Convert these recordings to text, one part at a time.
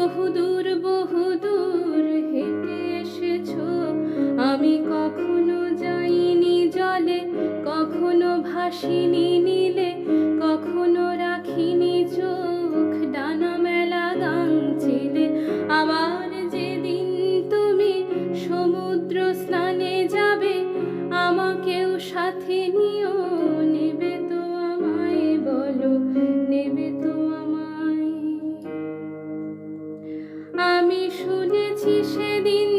বহুদূর বহুদূর হেঁটে এসেছ। আমি কখনো যাইনি জলে কখনো ভাসিনি নীলে কখনো শুনেছি সেদিন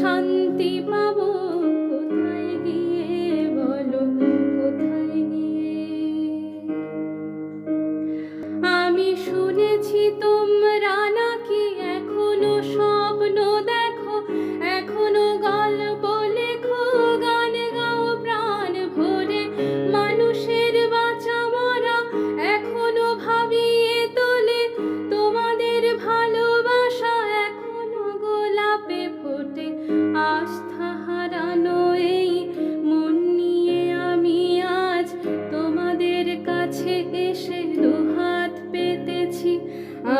শান্তি পাবো? কোথায় গিয়ে বলো? কোথায় গিয়ে? আমি শুনেছি তোমরা নাকি এখনও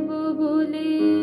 থাকব বলে